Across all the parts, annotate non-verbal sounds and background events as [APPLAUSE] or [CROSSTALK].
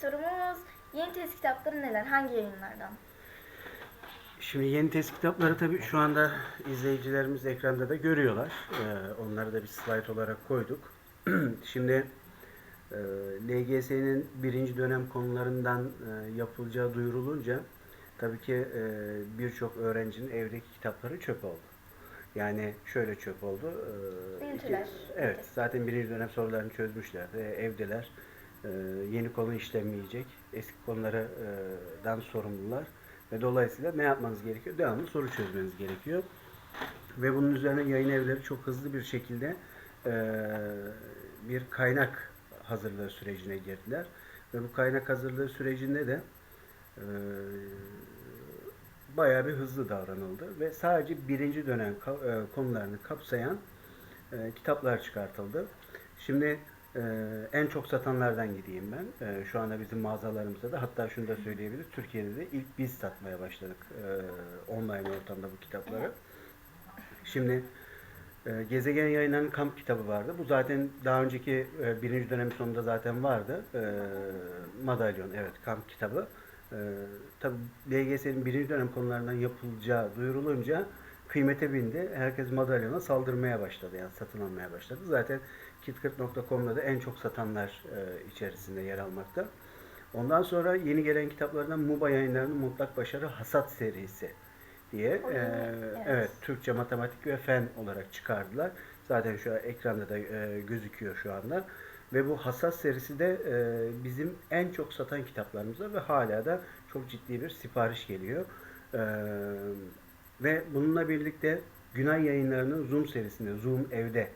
sorumuz yeni test kitapları neler? Hangi yayınlardan? Şimdi yeni test kitapları tabii şu anda izleyicilerimiz ekranda da görüyorlar. Ee, onları da bir slide olarak koyduk. [CLEARS THROAT] Şimdi e, LGS'nin birinci dönem konularından e, yapılacağı duyurulunca tabii ki e, birçok öğrencinin evdeki kitapları çöp oldu. Yani şöyle çöp oldu. e, iki- evet, zaten birinci dönem sorularını çözmüşlerdi. Evdeler. E, yeni konu işlenmeyecek. Eski konulardan sorumlular. Ve dolayısıyla ne yapmanız gerekiyor? Devamlı soru çözmeniz gerekiyor. Ve bunun üzerine yayın evleri çok hızlı bir şekilde e, bir kaynak hazırlığı sürecine girdiler. Ve bu kaynak hazırlığı sürecinde de e, bayağı bir hızlı davranıldı. Ve sadece birinci dönem e, konularını kapsayan e, kitaplar çıkartıldı. Şimdi e, en çok satanlardan gideyim ben. E, şu anda bizim mağazalarımızda da hatta şunu da söyleyebiliriz. Türkiye'de de ilk biz satmaya başladık e, online ortamda bu kitapları. Şimdi e, Gezegen Yayınları'nın kamp kitabı vardı. Bu zaten daha önceki e, birinci dönem sonunda zaten vardı. E, Madalyon, evet kamp kitabı. E, tabii LGS'nin birinci dönem konularından yapılacağı duyurulunca kıymete bindi. Herkes madalyona saldırmaya başladı. Yani satın almaya başladı. Zaten kitkırt.com'da da en çok satanlar e, içerisinde yer almakta. Ondan sonra yeni gelen kitaplardan MUBA yayınlarının Mutlak Başarı Hasat serisi diye e, evet. evet. Türkçe, matematik ve fen olarak çıkardılar. Zaten şu an ekranda da e, gözüküyor şu anda. Ve bu Hassas serisi de e, bizim en çok satan kitaplarımızda ve hala da çok ciddi bir sipariş geliyor. E, ve bununla birlikte Günay Yayınları'nın Zoom serisinde Zoom Evde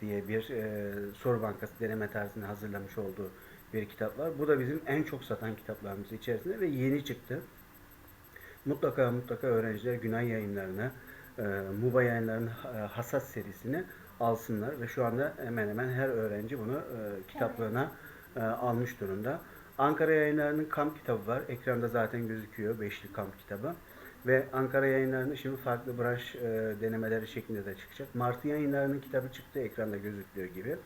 diye bir e, soru bankası deneme tarzını hazırlamış olduğu bir kitap var. Bu da bizim en çok satan kitaplarımız içerisinde ve yeni çıktı. Mutlaka mutlaka öğrenciler Günay Yayınları'nı, e, MUBA Yayınları'nın e, Hassas serisini alsınlar ve şu anda hemen hemen her öğrenci bunu e, kitaplığına e, almış durumda. Ankara Yayınları'nın kamp kitabı var. Ekranda zaten gözüküyor. Beşli kamp kitabı. Ve Ankara Yayınları'nın şimdi farklı branş e, denemeleri şeklinde de çıkacak. Martı Yayınları'nın kitabı çıktı. Ekranda gözüktüğü gibi.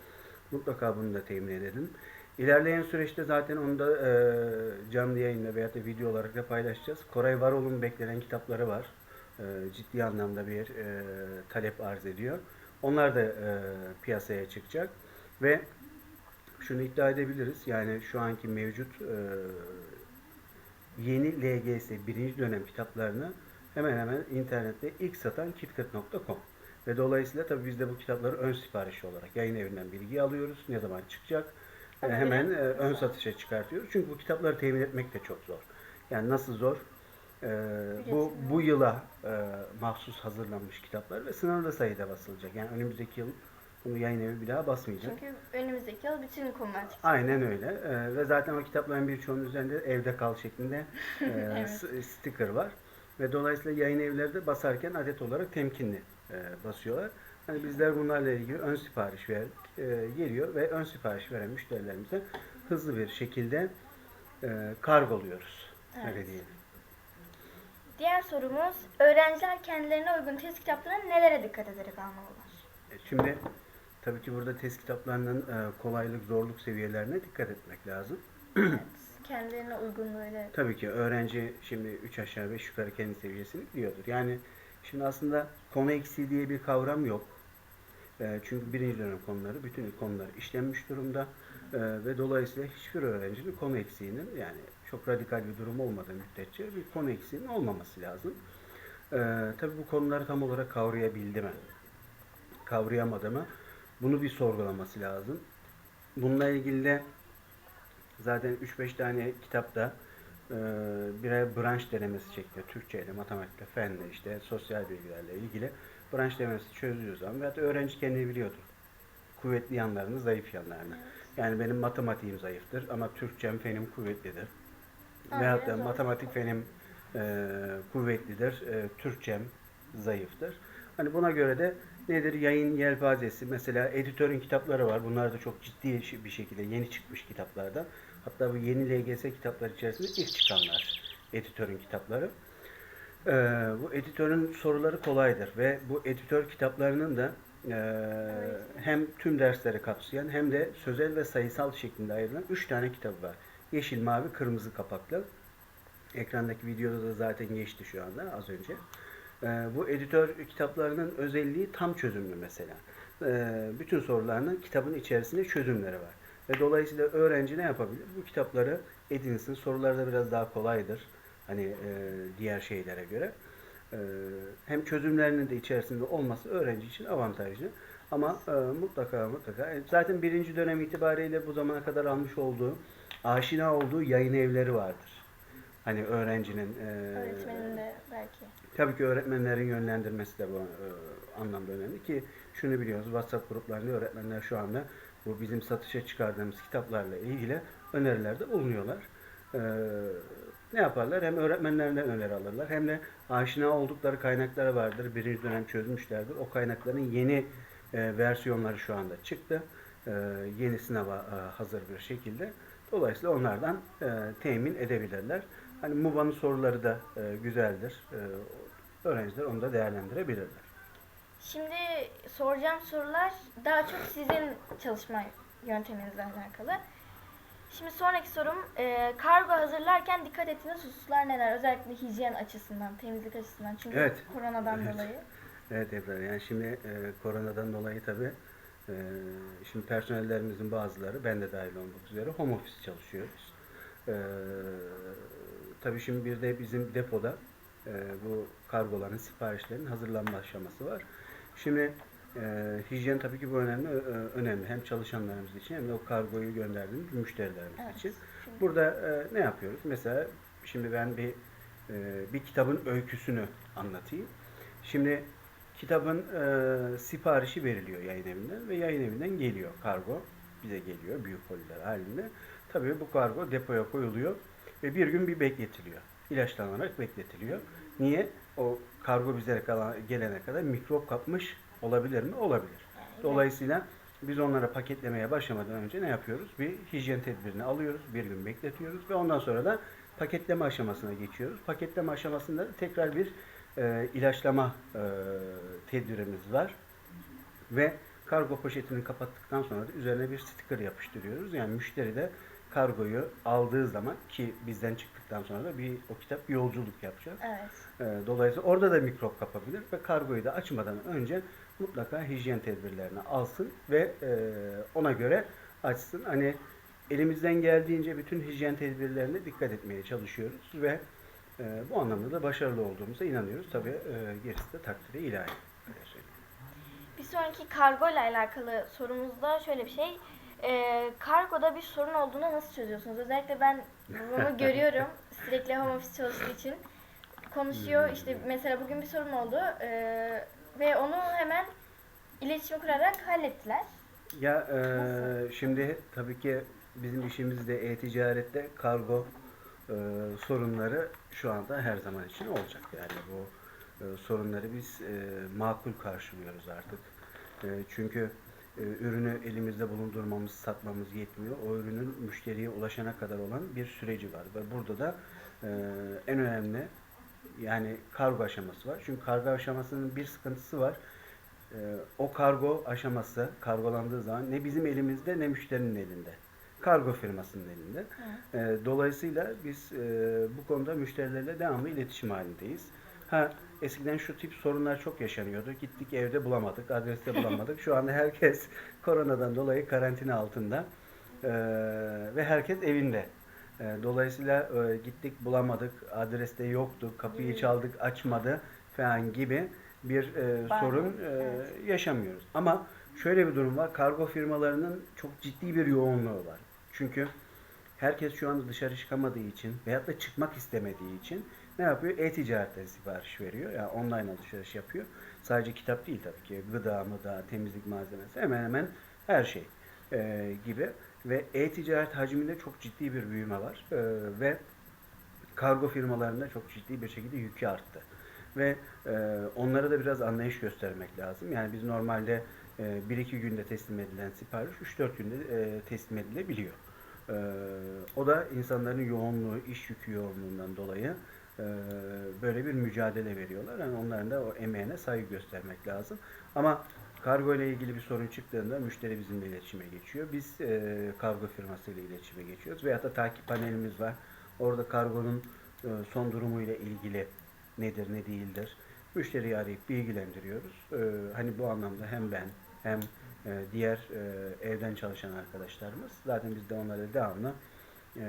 Mutlaka bunu da temin edelim. İlerleyen süreçte zaten onu da e, canlı yayında veya da video olarak da paylaşacağız. Koray Varol'un beklenen kitapları var. E, ciddi anlamda bir e, talep arz ediyor. Onlar da e, piyasaya çıkacak. Ve şunu iddia edebiliriz. Yani şu anki mevcut e, yeni LGS birinci dönem kitaplarını hemen hemen internette ilk satan kitkat.com. Ve dolayısıyla tabii biz de bu kitapları ön sipariş olarak yayın evinden bilgi alıyoruz. Ne zaman çıkacak? E, Tabii. hemen e, ön satışa çıkartıyoruz. Çünkü bu kitapları temin etmek de çok zor. Yani nasıl zor? E, bu bu yıla e, mahsus hazırlanmış kitaplar ve sınırlı sayıda basılacak. Yani önümüzdeki yıl bunu yayın evi bir daha basmayacak. Çünkü önümüzdeki yıl bütün konular çıkacak. Aynen öyle. Ee, ve zaten o kitapların birçoğunun üzerinde evde kal şeklinde [LAUGHS] e, Evet. s- sticker var. Ve dolayısıyla yayın evleri de basarken adet olarak temkinli e, basıyorlar. Hani bizler bunlarla ilgili ön sipariş verdik. E, geliyor ve ön sipariş veren müşterilerimize hızlı bir şekilde e, kargoluyoruz. Öyle Evet. diyelim. Diğer sorumuz öğrenciler kendilerine uygun test kitaplarına nelere dikkat ederek almalılar? E, Şimdi tabii ki burada test kitaplarının e, kolaylık, zorluk seviyelerine dikkat etmek lazım. evet. Kendilerine uygun böyle Tabii ki öğrenci şimdi 3 aşağı 5 yukarı kendi seviyesini biliyordur. Yani şimdi aslında konu eksiği diye bir kavram yok. Eee, çünkü birinci dönem konuları, bütün konular işlenmiş durumda. Eee, ve dolayısıyla hiçbir öğrencinin konu eksiğinin yani çok radikal bir durum olmadığı müddetçe bir konu eksiğinin olmaması lazım. Tabii bu konuları tam olarak kavrayabildi mi? Kavrayamadı mı? Bunu bir sorgulaması lazım. Bununla ilgili de Zaten 3-5 tane kitapta e, birer branş denemesi çekti. Türkçe ile, matematikle, fenle, işte sosyal bilgilerle ilgili branş denemesi çözüyor zaman veyahut öğrenci kendini biliyordur. Kuvvetli yanlarını, zayıf yanlarını. Yani benim matematiğim zayıftır ama Türkçem, fenim kuvvetlidir. Veyahut da matematik fenim e, kuvvetlidir, e, Türkçem zayıftır. Hani buna göre de nedir yayın yelpazesi? Mesela editörün kitapları var. Bunlar da çok ciddi bir şekilde yeni çıkmış kitaplardan. Hatta bu yeni LGS kitapları içerisinde ilk çıkanlar editörün kitapları. Ee, bu editörün soruları kolaydır ve bu editör kitaplarının da e, hem tüm dersleri kapsayan hem de sözel ve sayısal şeklinde ayrılan 3 tane kitabı var. Yeşil, mavi, kırmızı kapaklı. Ekrandaki videoda da zaten geçti şu anda az önce. Ee, bu editör kitaplarının özelliği tam çözümlü mesela. Ee, bütün sorularının kitabın içerisinde çözümleri var. Ve dolayısıyla öğrenci ne yapabilir? Bu kitapları edinsin. Sorular da biraz daha kolaydır. Hani e, diğer şeylere göre. Ee, hem çözümlerinin de içerisinde olması öğrenci için avantajlı. Ama e, mutlaka mutlaka e, zaten birinci dönem itibariyle bu zamana kadar almış olduğu aşina olduğu yayın evleri vardır. Hani öğrencinin e, Öğretmenin de belki. Tabii ki öğretmenlerin yönlendirmesi de bu e, anlamda önemli ki şunu biliyoruz WhatsApp gruplarında öğretmenler şu anda bu bizim satışa çıkardığımız kitaplarla ilgili önerilerde bulunuyorlar. E, ne yaparlar? Hem öğretmenlerden öneri alırlar hem de aşina oldukları kaynakları vardır. Birinci dönem çözmüşlerdir. O kaynakların yeni e, versiyonları şu anda çıktı. E, yeni sınava e, hazır bir şekilde. Dolayısıyla onlardan e, temin edebilirler. Hani MUBA'nın soruları da e, güzeldir. E, öğrenciler onu da değerlendirebilirler. Şimdi soracağım sorular daha çok sizin çalışma yönteminizle alakalı. Şimdi sonraki sorum e, kargo hazırlarken dikkat ettiğiniz hususlar neler? Özellikle hijyen açısından, temizlik açısından. Çünkü Evet. koronadan Evet. dolayı. Evet Ebrar, yani şimdi e, koronadan dolayı tabii e, şimdi personellerimizin bazıları, ben de dahil olmak üzere home office çalışıyoruz. E, tabii şimdi bir de bizim depoda e, bu kargoların, siparişlerin hazırlanma aşaması var. Şimdi e, hijyen tabii ki bu önemli, ö- önemli. Hem çalışanlarımız için hem de o kargoyu gönderdiğimiz müşterilerimiz Evet. için. Şimdi- Burada e, ne yapıyoruz? Mesela şimdi ben bir e, bir kitabın öyküsünü anlatayım. Şimdi kitabın e, siparişi veriliyor yayın evinden ve yayın evinden geliyor kargo. Bize geliyor büyük koliler halinde. Tabii bu kargo depoya koyuluyor ve bir gün bir bekletiliyor. İlaçlanarak bekletiliyor. Niye? O kargo bize gelene kadar mikrop kapmış olabilir mi? Olabilir. Dolayısıyla biz onlara paketlemeye başlamadan önce ne yapıyoruz? Bir hijyen tedbirini alıyoruz, bir gün bekletiyoruz ve ondan sonra da paketleme aşamasına geçiyoruz. Paketleme aşamasında tekrar bir e, ilaçlama e, tedbirimiz var ve kargo poşetini kapattıktan sonra da üzerine bir sticker yapıştırıyoruz. Yani müşteri de kargoyu aldığı zaman ki bizden çıktıktan sonra da bir o kitap yolculuk yapacak. Evet. E, Dolayısıyla orada da mikrop kapabilir ve kargoyu da açmadan önce mutlaka hijyen tedbirlerini alsın ve e, ona göre açsın. Hani elimizden geldiğince bütün hijyen tedbirlerine dikkat etmeye çalışıyoruz ve e, bu anlamda da başarılı olduğumuza inanıyoruz. Tabii e, gerisi de takdiri ilahi. Bir sonraki kargo ile alakalı sorumuzda şöyle bir şey. Ee, kargoda bir sorun olduğunu nasıl çözüyorsunuz? Özellikle ben babamı [LAUGHS] görüyorum sürekli home office çalıştığı için. Konuşuyor işte mesela bugün bir sorun oldu ee, ve onu hemen iletişim kurarak hallettiler. Ya e, şimdi tabii ki bizim işimizde e-ticarette kargo e, sorunları şu anda her zaman için olacak. Yani bu e, sorunları biz e, makul karşılıyoruz artık. E, çünkü e, ürünü elimizde bulundurmamız, satmamız yetmiyor. O ürünün müşteriye ulaşana kadar olan bir süreci var ve burada da e, en önemli yani kargo aşaması var. Çünkü kargo aşamasının bir sıkıntısı var. Ee, o kargo aşaması kargolandığı zaman ne bizim elimizde ne müşterinin elinde. Kargo firmasının elinde. Dolayısıyla biz e, bu konuda müşterilerle devamlı iletişim halindeyiz. Ha eskiden şu tip sorunlar çok yaşanıyordu. Gittik evde bulamadık, adreste bulamadık. Şu anda herkes [LAUGHS] koronadan dolayı karantina altında Ee, ve herkes evinde. Ee, dolayısıyla e, gittik bulamadık, adreste yoktu, kapıyı çaldık açmadı falan gibi bir e, Var. sorun e, Evet. yaşamıyoruz. Ama şöyle bir durum var. Kargo firmalarının çok ciddi bir yoğunluğu var. Çünkü herkes şu anda dışarı çıkamadığı için veyahut da çıkmak istemediği için ne yapıyor? E-ticaretten sipariş veriyor. Yani online alışveriş yapıyor. Sadece kitap değil tabii ki. Gıda, mıda, temizlik malzemesi hemen hemen her şey e, gibi. Ve e-ticaret hacminde çok ciddi bir büyüme var. E, ve kargo firmalarında çok ciddi bir şekilde yükü arttı. Ve e, onlara da biraz anlayış göstermek lazım. Yani biz normalde e, 1-2 günde teslim edilen sipariş 3-4 günde e, teslim edilebiliyor. E, o da insanların yoğunluğu, iş yükü yoğunluğundan dolayı böyle bir mücadele veriyorlar. Yani onların da o emeğine saygı göstermek lazım. Ama kargo ile ilgili bir sorun çıktığında müşteri bizimle iletişime geçiyor. Biz e, kargo firmasıyla iletişime geçiyoruz. Veyahut da takip panelimiz var. Orada kargonun e, son durumuyla ilgili nedir ne değildir. Müşteriyi arayıp bilgilendiriyoruz. E, hani bu anlamda hem ben hem e, diğer e, evden çalışan arkadaşlarımız zaten biz de onlara devamlı e,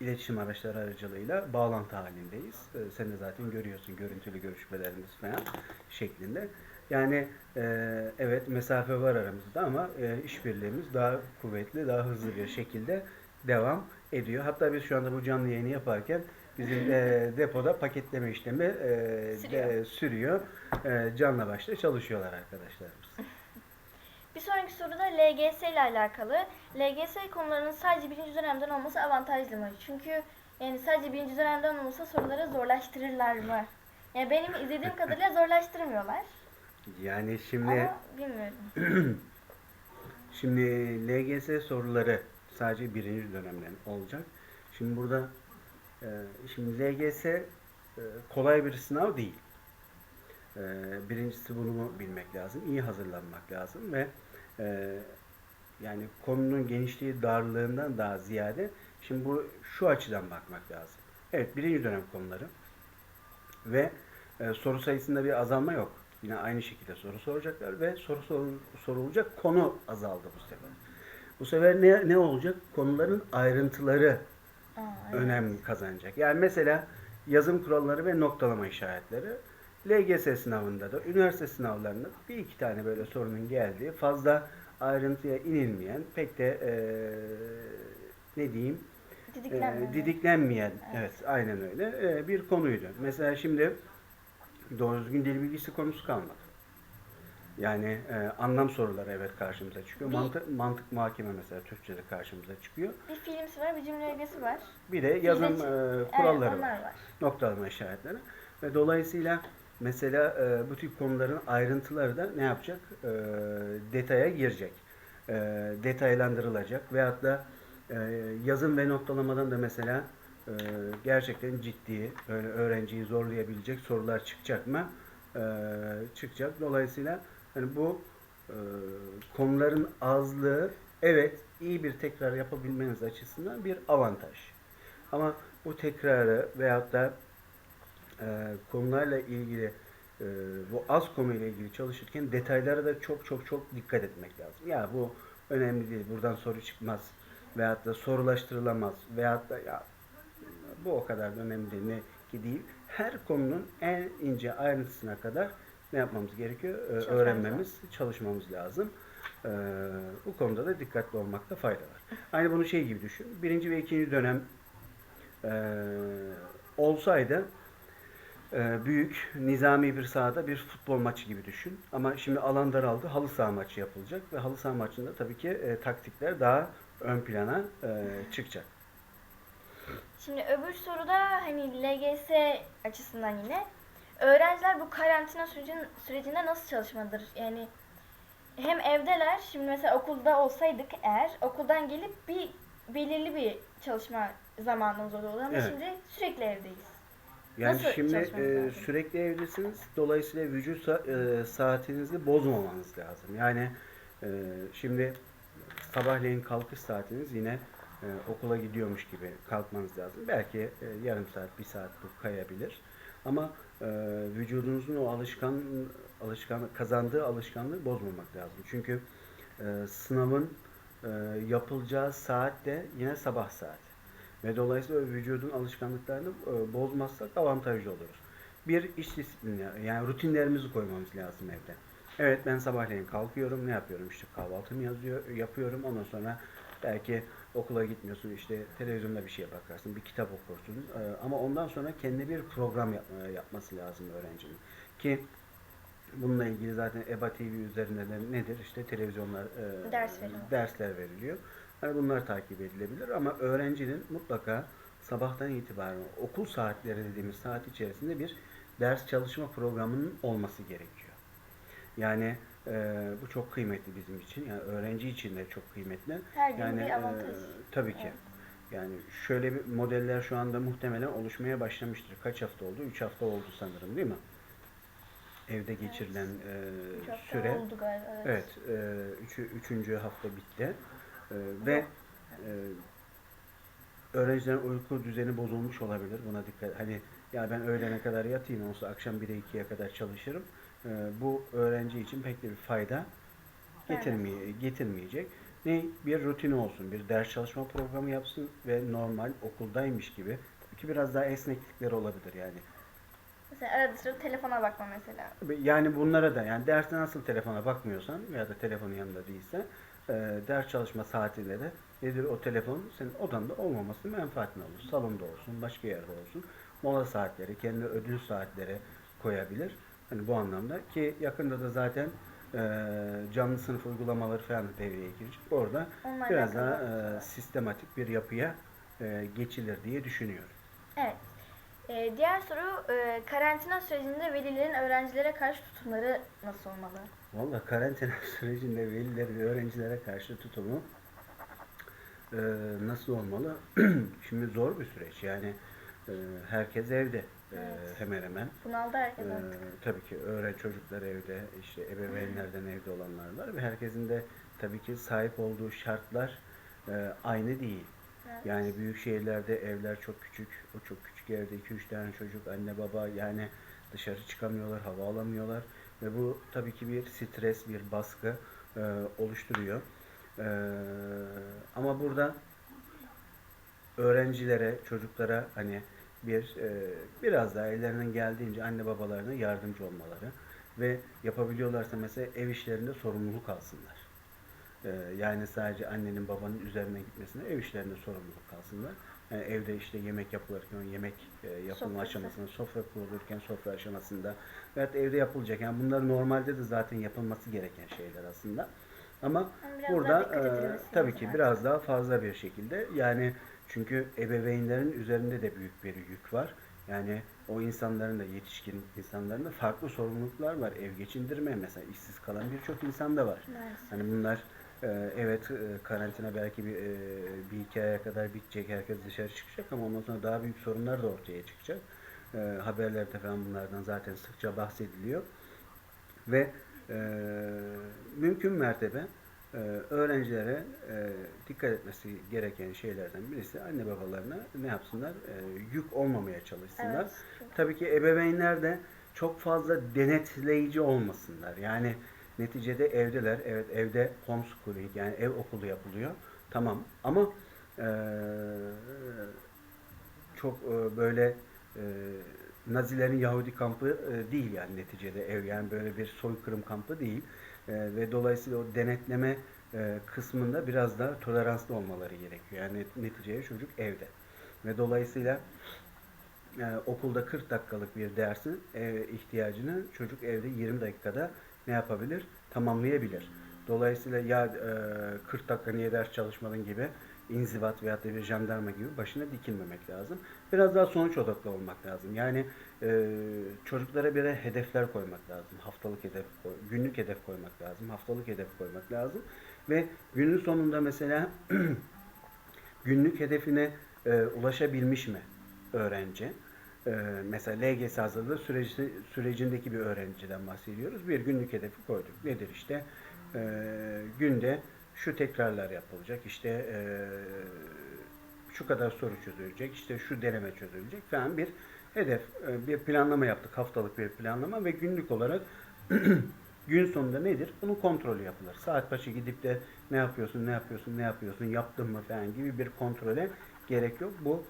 iletişim araçları aracılığıyla bağlantı halindeyiz. E, sen de zaten görüyorsun görüntülü görüşmelerimiz falan şeklinde. Yani e, evet mesafe var aramızda ama e, işbirliğimiz daha kuvvetli, daha hızlı bir şekilde devam ediyor. Hatta biz şu anda bu canlı yayını yaparken bizim e, depoda paketleme işlemi e, Sürüyor. de- sürüyor. E, canla başla çalışıyorlar arkadaşlarımız. Bir sonraki soruda LGS ile alakalı. LGS konularının sadece birinci dönemden olması avantajlı mı? Çünkü yani sadece birinci dönemden olması soruları zorlaştırırlar mı? Yani benim izlediğim [LAUGHS] kadarıyla zorlaştırmıyorlar. Yani şimdi Ama bilmiyorum. [CLEARS THROAT] Şimdi LGS soruları sadece birinci dönemden olacak. Şimdi burada e, şimdi LGS e, kolay bir sınav değil. E, birincisi bunu bilmek lazım. iyi hazırlanmak lazım ve e, yani konunun genişliği darlığından daha ziyade şimdi bu şu açıdan bakmak lazım. Evet birinci dönem konuları ve e, soru sayısında bir azalma yok. Yine aynı şekilde soru soracaklar ve soru sorul- sorulacak konu azaldı bu sefer. Bu sefer ne, ne olacak? Konuların ayrıntıları Aa, önem kazanacak. Yani mesela yazım kuralları ve noktalama işaretleri LGS sınavında da üniversite sınavlarında bir iki tane böyle sorunun geldiği fazla ayrıntıya inilmeyen pek de eee, ne diyeyim Didiklenmeme. e, didiklenmeyen, evet. Evet. aynen öyle e, bir konuydu. Mesela şimdi doğru düzgün dil bilgisi konusu kalmadı. Yani e, anlam soruları evet karşımıza çıkıyor. Bir- Mantık, mantık muhakeme mesela Türkçe'de karşımıza çıkıyor. Bir filmsi var, bir cümle ögesi var. Bir de yazım e, Evet, kuralları onlar var. var. Noktalama işaretleri. Ve dolayısıyla mesela e, bu tip konuların ayrıntıları da ne yapacak? E, detaya girecek. E, detaylandırılacak. Veyahut da e, yazım ve noktalamadan da mesela e, gerçekten ciddi, böyle öğrenciyi zorlayabilecek sorular çıkacak mı? E, çıkacak. Dolayısıyla hani bu e, konuların azlığı evet iyi bir tekrar yapabilmeniz açısından bir avantaj. Ama bu tekrarı veyahut da e, konularla ilgili e, bu az konuyla ilgili çalışırken detaylara da çok çok çok dikkat etmek lazım. Ya bu önemli değil, buradan soru çıkmaz veyahut da sorulaştırılamaz veyahut da ya bu o kadar da önemli değil ne ki değil. Her konunun en ince ayrıntısına kadar ne yapmamız gerekiyor? Ee, öğrenmemiz, çalışmamız lazım. Ee, bu konuda da dikkatli olmakta fayda var. Aynı bunu şey gibi düşün. Birinci ve ikinci dönem ee, olsaydı büyük, nizami bir sahada bir futbol maçı gibi düşün. Ama şimdi alan daraldı, halı saha maçı yapılacak ve halı saha maçında tabii ki e, taktikler daha ön plana e, çıkacak. Şimdi öbür soruda hani LGS açısından yine öğrenciler bu karantina sürecin, sürecinde nasıl çalışmalıdır? Yani hem evdeler, şimdi mesela okulda olsaydık eğer okuldan gelip bir belirli bir çalışma zamanımız oluyordu ama Evet. şimdi sürekli evdeyiz. Yani Nasıl şimdi e, lazım? sürekli evdesiniz. Dolayısıyla vücut sa- e, saatinizi bozmamanız lazım. Yani e, şimdi sabahleyin kalkış saatiniz yine e, okula gidiyormuş gibi kalkmanız lazım. Belki e, yarım saat, bir saat bu kayabilir. Ama e, vücudunuzun o alışkan alışkan kazandığı alışkanlığı bozmamak lazım. Çünkü e, sınavın e, yapılacağı saat de yine sabah saati. Ve dolayısıyla vücudun alışkanlıklarını e, bozmazsak avantajlı oluruz. Bir iş disiplini yani rutinlerimizi koymamız lazım evde. Evet ben sabahleyin kalkıyorum ne yapıyorum işte kahvaltımı yazıyor, yapıyorum ondan sonra belki okula gitmiyorsun işte televizyonda bir şeye bakarsın bir kitap okursun E, ama ondan sonra kendi bir program yapma, yapması lazım öğrencinin. Ki bununla ilgili zaten EBA TV üzerinde de nedir işte televizyonlar e, Ders veriyor. dersler veriliyor. Hani bunlar takip edilebilir ama öğrencinin mutlaka sabahtan itibaren okul saatleri dediğimiz saat içerisinde bir ders çalışma programının olması gerekiyor. Yani e, bu çok kıymetli bizim için. Yani öğrenci için de çok kıymetli. Her gün Yani bir avantaj. e, tabii ki. Evet. Yani şöyle bir modeller şu anda muhtemelen oluşmaya başlamıştır. Kaç hafta oldu? 3 hafta oldu sanırım değil mi? evde geçirilen e, Üç hafta süre. oldu galiba. Evet. Evet, e, üçü, üçüncü hafta bitti. E, ve e, öğrencilerin uyku düzeni bozulmuş olabilir. Buna dikkat. Hani ya ben öğlene kadar yatayım olsa akşam 1'e 2'ye kadar çalışırım. E, bu öğrenci için pek de bir fayda getirmeye, getirmeyecek. Ne bir rutini olsun, bir ders çalışma programı yapsın ve normal okuldaymış gibi. Ki biraz daha esneklikleri olabilir yani. Mesela arada sırada telefona bakma mesela. Yani bunlara da yani derste nasıl telefona bakmıyorsan veya da telefonun yanında değilse e, ders çalışma saatinde de nedir o telefon senin odanda olmaması menfaatine olur. Salonda olsun, başka yerde olsun. Mola saatleri, kendi ödül saatleri koyabilir. Hani bu anlamda ki yakında da zaten e, canlı sınıf uygulamaları falan da devreye girecek. Orada Onunla biraz daha e, sistematik bir yapıya e, geçilir diye düşünüyorum. Evet. Ee, diğer soru e, karantina sürecinde velilerin öğrencilere karşı tutumları nasıl olmalı? Valla karantina [LAUGHS] sürecinde veliler ve öğrencilere karşı tutumu e, nasıl olmalı? [CLEARS THROAT] Şimdi zor bir süreç. Yani e, herkes evde e, Evet. hemen hemen. Bunaldı herkes E, artık. tabii ki öğren çocuklar evde, işte ebeveynlerden evde olanlar var ve herkesin de tabii ki sahip olduğu şartlar e, aynı değil. Yani büyük şehirlerde evler çok küçük. O çok küçük evde 2-3 tane çocuk, anne baba yani dışarı çıkamıyorlar, hava alamıyorlar. Ve bu tabii ki bir stres, bir baskı e, oluşturuyor. E, ama burada öğrencilere, çocuklara hani bir e, biraz daha ellerinden geldiğince anne babalarına yardımcı olmaları ve yapabiliyorlarsa mesela ev işlerinde sorumluluk alsınlar. E, yani sadece annenin babanın üzerine gitmesine ev işlerinde sorumluluk alsınlar. Yani evde işte yemek yapılırken, yemek e, yapılma Sofrası. aşamasında, sofra kurulurken sofra aşamasında veyahut evde yapılacak. Yani bunlar normalde de zaten yapılması gereken şeyler aslında. Ama Yani burada e, tabii ki artık. biraz daha fazla bir şekilde yani çünkü ebeveynlerin üzerinde de büyük bir yük var. Yani o insanların da yetişkin insanların da farklı sorumluluklar var. Ev geçindirme mesela işsiz kalan birçok insan da var. Maalesef. Hani bunlar evet e, karantina belki bir, e, bir iki aya kadar bitecek. Herkes dışarı çıkacak ama ondan sonra daha büyük sorunlar da ortaya çıkacak. E, haberlerde falan bunlardan zaten sıkça bahsediliyor. Ve e, mümkün mertebe öğrencilere dikkat etmesi gereken şeylerden birisi anne babalarına ne yapsınlar? Yük olmamaya çalışsınlar. Evet. Tabii ki ebeveynler de çok fazla denetleyici olmasınlar. Yani neticede evdeler. Evet evde homeschooling yani ev okulu yapılıyor. Tamam ama eee, çok eee, böyle eee, Nazilerin Yahudi kampı eee, değil yani neticede ev yani böyle bir soykırım kampı değil. Eee, ve dolayısıyla o denetleme eee, kısmında biraz daha toleranslı olmaları gerekiyor. Yani neticede çocuk evde. Ve dolayısıyla e, okulda 40 dakikalık bir dersin e, ihtiyacını çocuk evde 20 dakikada ne yapabilir? Tamamlayabilir. Dolayısıyla ya e, 40 dakika niye ders çalışmadın gibi inzivat veyahut da bir jandarma gibi başına dikilmemek lazım. Biraz daha sonuç odaklı olmak lazım. Yani e, çocuklara birer hedefler koymak lazım. Haftalık hedef, günlük hedef koymak lazım. Haftalık hedef koymak lazım. Ve günün sonunda mesela [CLEARS THROAT] günlük hedefine e, ulaşabilmiş mi öğrenci? E, mesela LGS hazırlığı süreci, sürecindeki bir öğrenciden bahsediyoruz. Bir günlük hedefi koyduk. Nedir işte? E, günde şu tekrarlar yapılacak. İşte e, şu kadar soru çözülecek. işte şu deneme çözülecek falan bir hedef, e, bir planlama yaptık. Haftalık bir planlama ve günlük olarak [CLEARS THROAT] gün sonunda nedir? Bunun kontrolü yapılır. Saat başı gidip de ne yapıyorsun, ne yapıyorsun, ne yapıyorsun, yaptın mı falan gibi bir kontrole gerek yok. Bu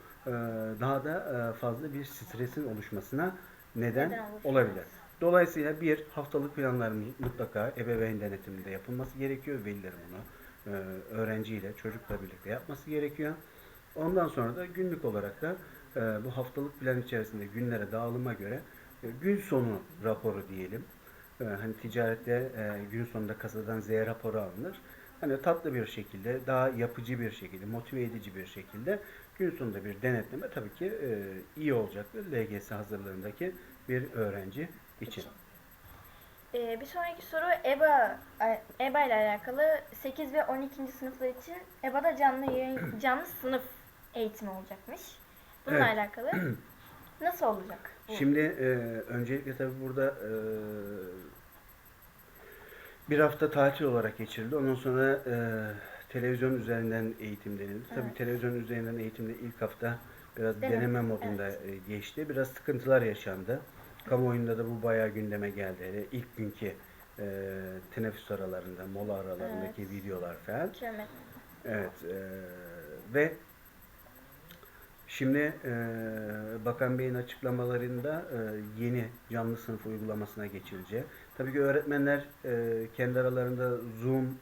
daha da e, fazla bir stresin oluşmasına neden olabilir. Dolayısıyla bir haftalık planların mutlaka ebeveyn denetiminde yapılması gerekiyor. Velilerin bunu e, öğrenciyle, çocukla birlikte yapması gerekiyor. Ondan sonra da günlük olarak da e, bu haftalık plan içerisinde günlere dağılıma göre e, gün sonu raporu diyelim. E, hani ticarette e, gün sonunda kasadan Z raporu alınır. Hani tatlı bir şekilde, daha yapıcı bir şekilde, motive edici bir şekilde gün sonunda bir denetleme tabii ki e, iyi olacaktır LGS hazırlığındaki bir öğrenci için. Ee, bir sonraki soru EBA EBA ile alakalı 8 ve 12. sınıflar için EBA'da canlı yayın, [CLEARS THROAT] canlı sınıf eğitimi olacakmış. Bununla Evet. alakalı. [CLEARS THROAT] Nasıl olacak? bu? Şimdi e, öncelikle tabii burada e, bir hafta tatil olarak geçirildi. Ondan sonra e, televizyon üzerinden eğitim denildi. Tabii Evet. televizyon üzerinden eğitimde ilk hafta biraz Deneme, deneme modunda evet. e, geçti. Biraz sıkıntılar yaşandı. Kamuoyunda da bu bayağı gündeme geldi. Hele ilk günkü e, teneffüs aralarında, mola aralarındaki Evet. videolar falan. Çömez. Evet e, ve şimdi e, Bakan Bey'in açıklamalarında e, yeni canlı sınıf uygulamasına geçilecek. Tabii ki öğretmenler e, kendi aralarında Zoom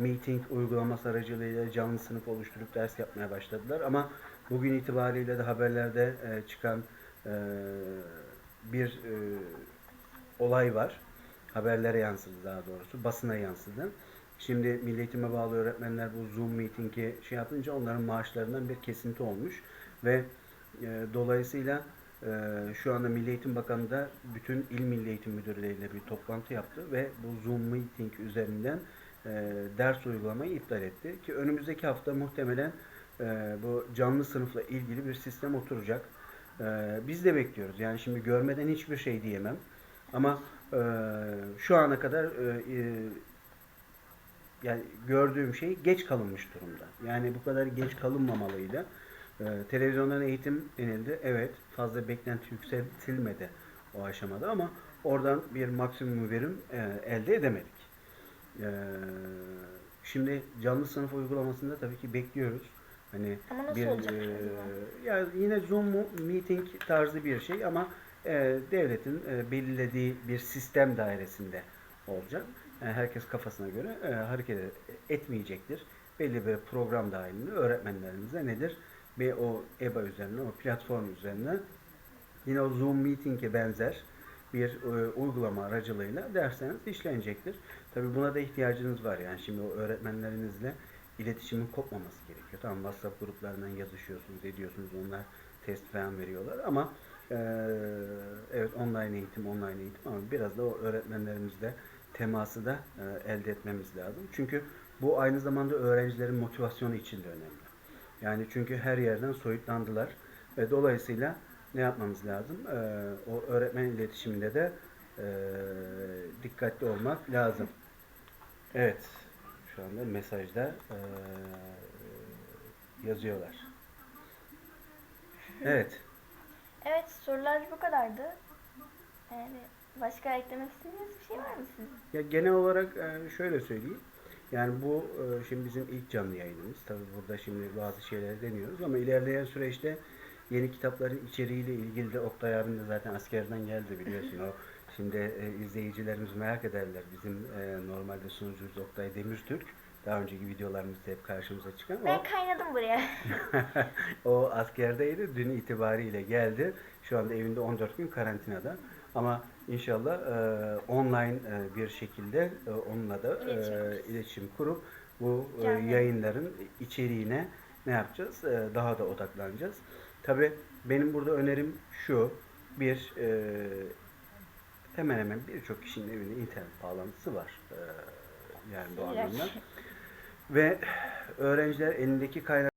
Meeting uygulaması aracılığıyla canlı sınıf oluşturup ders yapmaya başladılar. Ama bugün itibariyle de haberlerde e, çıkan e, bir e, olay var. Haberlere yansıdı daha doğrusu. Basına yansıdı. Şimdi Milli Eğitim'e bağlı öğretmenler bu Zoom meeting'i şey yapınca onların maaşlarından bir kesinti olmuş ve e, dolayısıyla e, şu anda Milli Eğitim Bakanı da bütün il Milli Eğitim Müdürleriyle bir toplantı yaptı ve bu Zoom meeting üzerinden e, ders uygulamayı iptal etti ki önümüzdeki hafta muhtemelen e, bu canlı sınıfla ilgili bir sistem oturacak. E, biz de bekliyoruz. Yani şimdi görmeden hiçbir şey diyemem. Ama e, şu ana kadar e, e, yani gördüğüm şey geç kalınmış durumda. Yani bu kadar geç kalınmamalıydı. Ee, televizyondan eğitim denildi. Evet fazla beklenti yükseltilmedi o aşamada ama oradan bir maksimum verim e, elde edemedik. Ee, şimdi canlı sınıf uygulamasında tabii ki bekliyoruz. Hani Ama nasıl bir olacak e, acaba? ya yine Zoom meeting tarzı bir şey ama e, devletin e, belirlediği bir sistem dairesinde olacak. Yani herkes kafasına göre e, hareket e- etmeyecektir. Belli bir program dahilinde öğretmenlerimize nedir? Ve o EBA üzerinden, o platform üzerinden yine o Zoom Meeting'e benzer bir e, uygulama aracılığıyla dersleriniz işlenecektir. Tabii buna da ihtiyacınız var. Yani şimdi o öğretmenlerinizle iletişimin kopmaması gerekiyor. Tamam WhatsApp gruplarından yazışıyorsunuz, ediyorsunuz. Onlar test falan veriyorlar ama e, evet online eğitim, online eğitim ama biraz da o öğretmenlerimizle teması da e, elde etmemiz lazım. Çünkü bu aynı zamanda öğrencilerin motivasyonu için de önemli. Yani çünkü her yerden soyutlandılar ve dolayısıyla ne yapmamız lazım? E, o öğretmen iletişiminde de e, dikkatli olmak lazım. Evet. Şu anda mesajda e, yazıyorlar. Evet. Evet sorular bu kadardı. Yani başka eklemek istediğiniz bir şey var mı sizin? Ya genel olarak e, şöyle söyleyeyim. Yani bu e, şimdi bizim ilk canlı yayınımız. Tabii burada şimdi bazı şeyler deniyoruz ama ilerleyen süreçte yeni kitapların içeriğiyle ilgili de Oktay abim de zaten askerden geldi biliyorsun. O şimdi e, izleyicilerimiz merak ederler. Bizim e, normalde sunucumuz Oktay Demirtürk. Daha önceki videolarımızda hep karşımıza çıkan. O, Ben kaynadım buraya. [LAUGHS] o askerdeydi. Dün itibariyle geldi. Şu anda evinde 14 gün karantinada. Ama inşallah e, online e, bir şekilde e, onunla da e, İletişim. iletişim kurup bu e, yayınların içeriğine ne yapacağız? E, daha da odaklanacağız. Tabi benim burada önerim şu. Bir e, hemen hemen birçok kişinin evinde internet bağlantısı var. E, yani anlamda. Ve öğrenciler elindeki kaynak